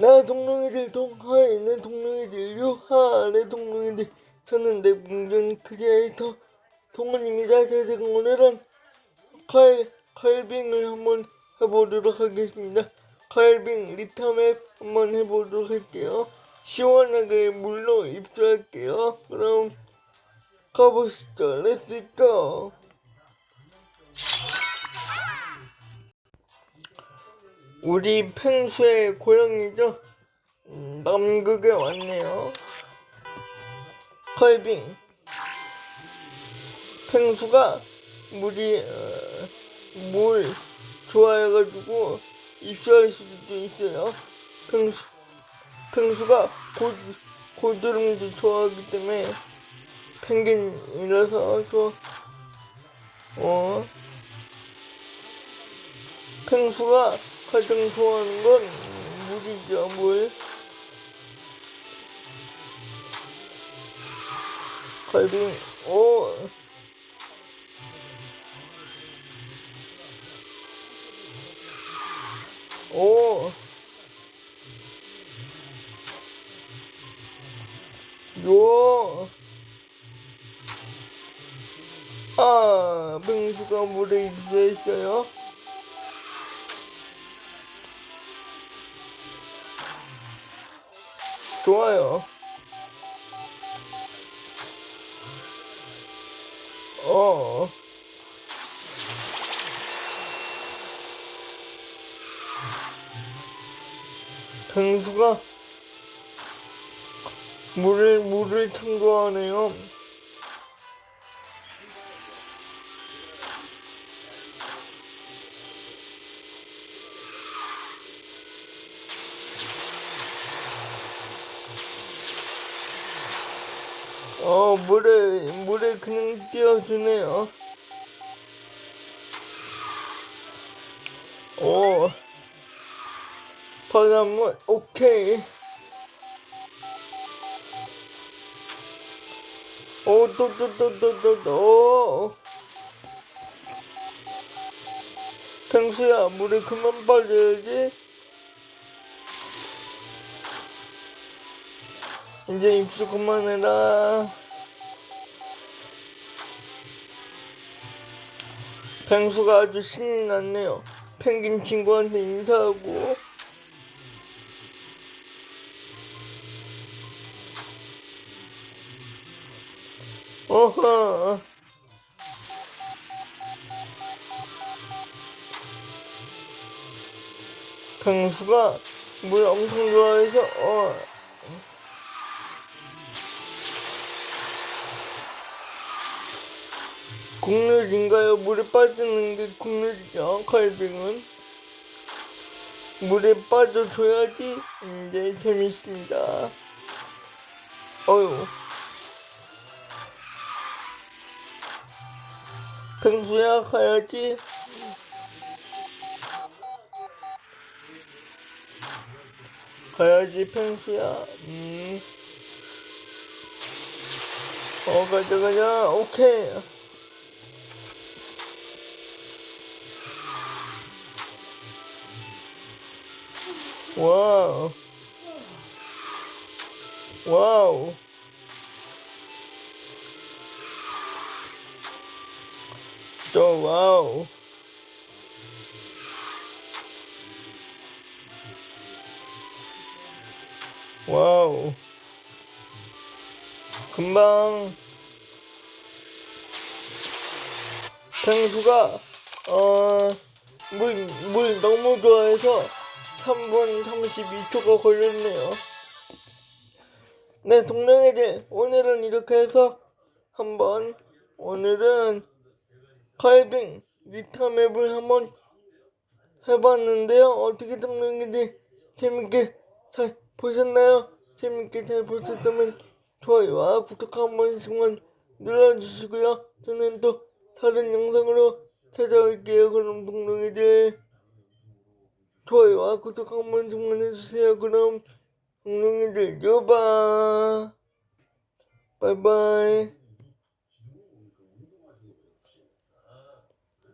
나 동룡이들 동하에 내 동룡이들 유하 내 동룡이들 저는 내 문전 크리에이터 동원입니다. 제가 오늘은 칼, 칼빙을 한번 해보도록 하겠습니다. 칼빙 리타맵 한번 해보도록 할게요. 시원하게 물로 입수할게요. 그럼 가보시죠. 렛츠 고! 우리 펭수의 고향이죠? 음, 남극에 왔네요. 칼빙. 펭수가 물이, 어, 물 좋아해가지고 입수할 수도 있어요. 펭수, 펭수가 고, 고드름도 좋아하기 때문에 펭귄이라서 좋아. 어. 펭수가 가장 좋아하는 건 물이죠, 물. 갈빙, 오. 오. 요. 아, 펭수가 물에 입수했어요. 좋아요. 어. 펭수가 물을 물을 참 좋아하네요. 어 물에 물에 그냥 띄워주네요. 오 바닷물 오케이. 오또 또또또 또또 펭수야 물에 그만 빠져야지. 이제 입수 그만해라. 펭수가 아주 신이 났네요. 펭귄 친구한테 인사하고. 어허. 펭수가 물 엄청 좋아해서, 어. 국룰인가요? 물에 빠지는 게 국룰이죠, 칼빙은. 물에 빠져줘야지 이제 재밌습니다. 어휴. 펭수야, 가야지. 가야지, 펭수야. 음. 어, 가자, 가자. 오케이. 와우. 와우. 또 와우. 와우. 금방 펭수가 어 물 물 너무 좋아해서 3분 32초가 걸렸네요. 네, 동료애들, 오늘은 이렇게 해서 한번, 오늘은 칼빙 리타맵을 한번 해봤는데요. 어떻게 동료애들 재밌게 잘 보셨나요? 재밌게 잘 보셨다면 좋아요와 구독 한 번씩만 눌러주시고요. 저는 또 다른 영상으로 찾아올게요. 그럼 동료애들. 좋아요와 구독 한 번씩만 해주세요. 그럼 엉덩이들 여봐. 바이바이.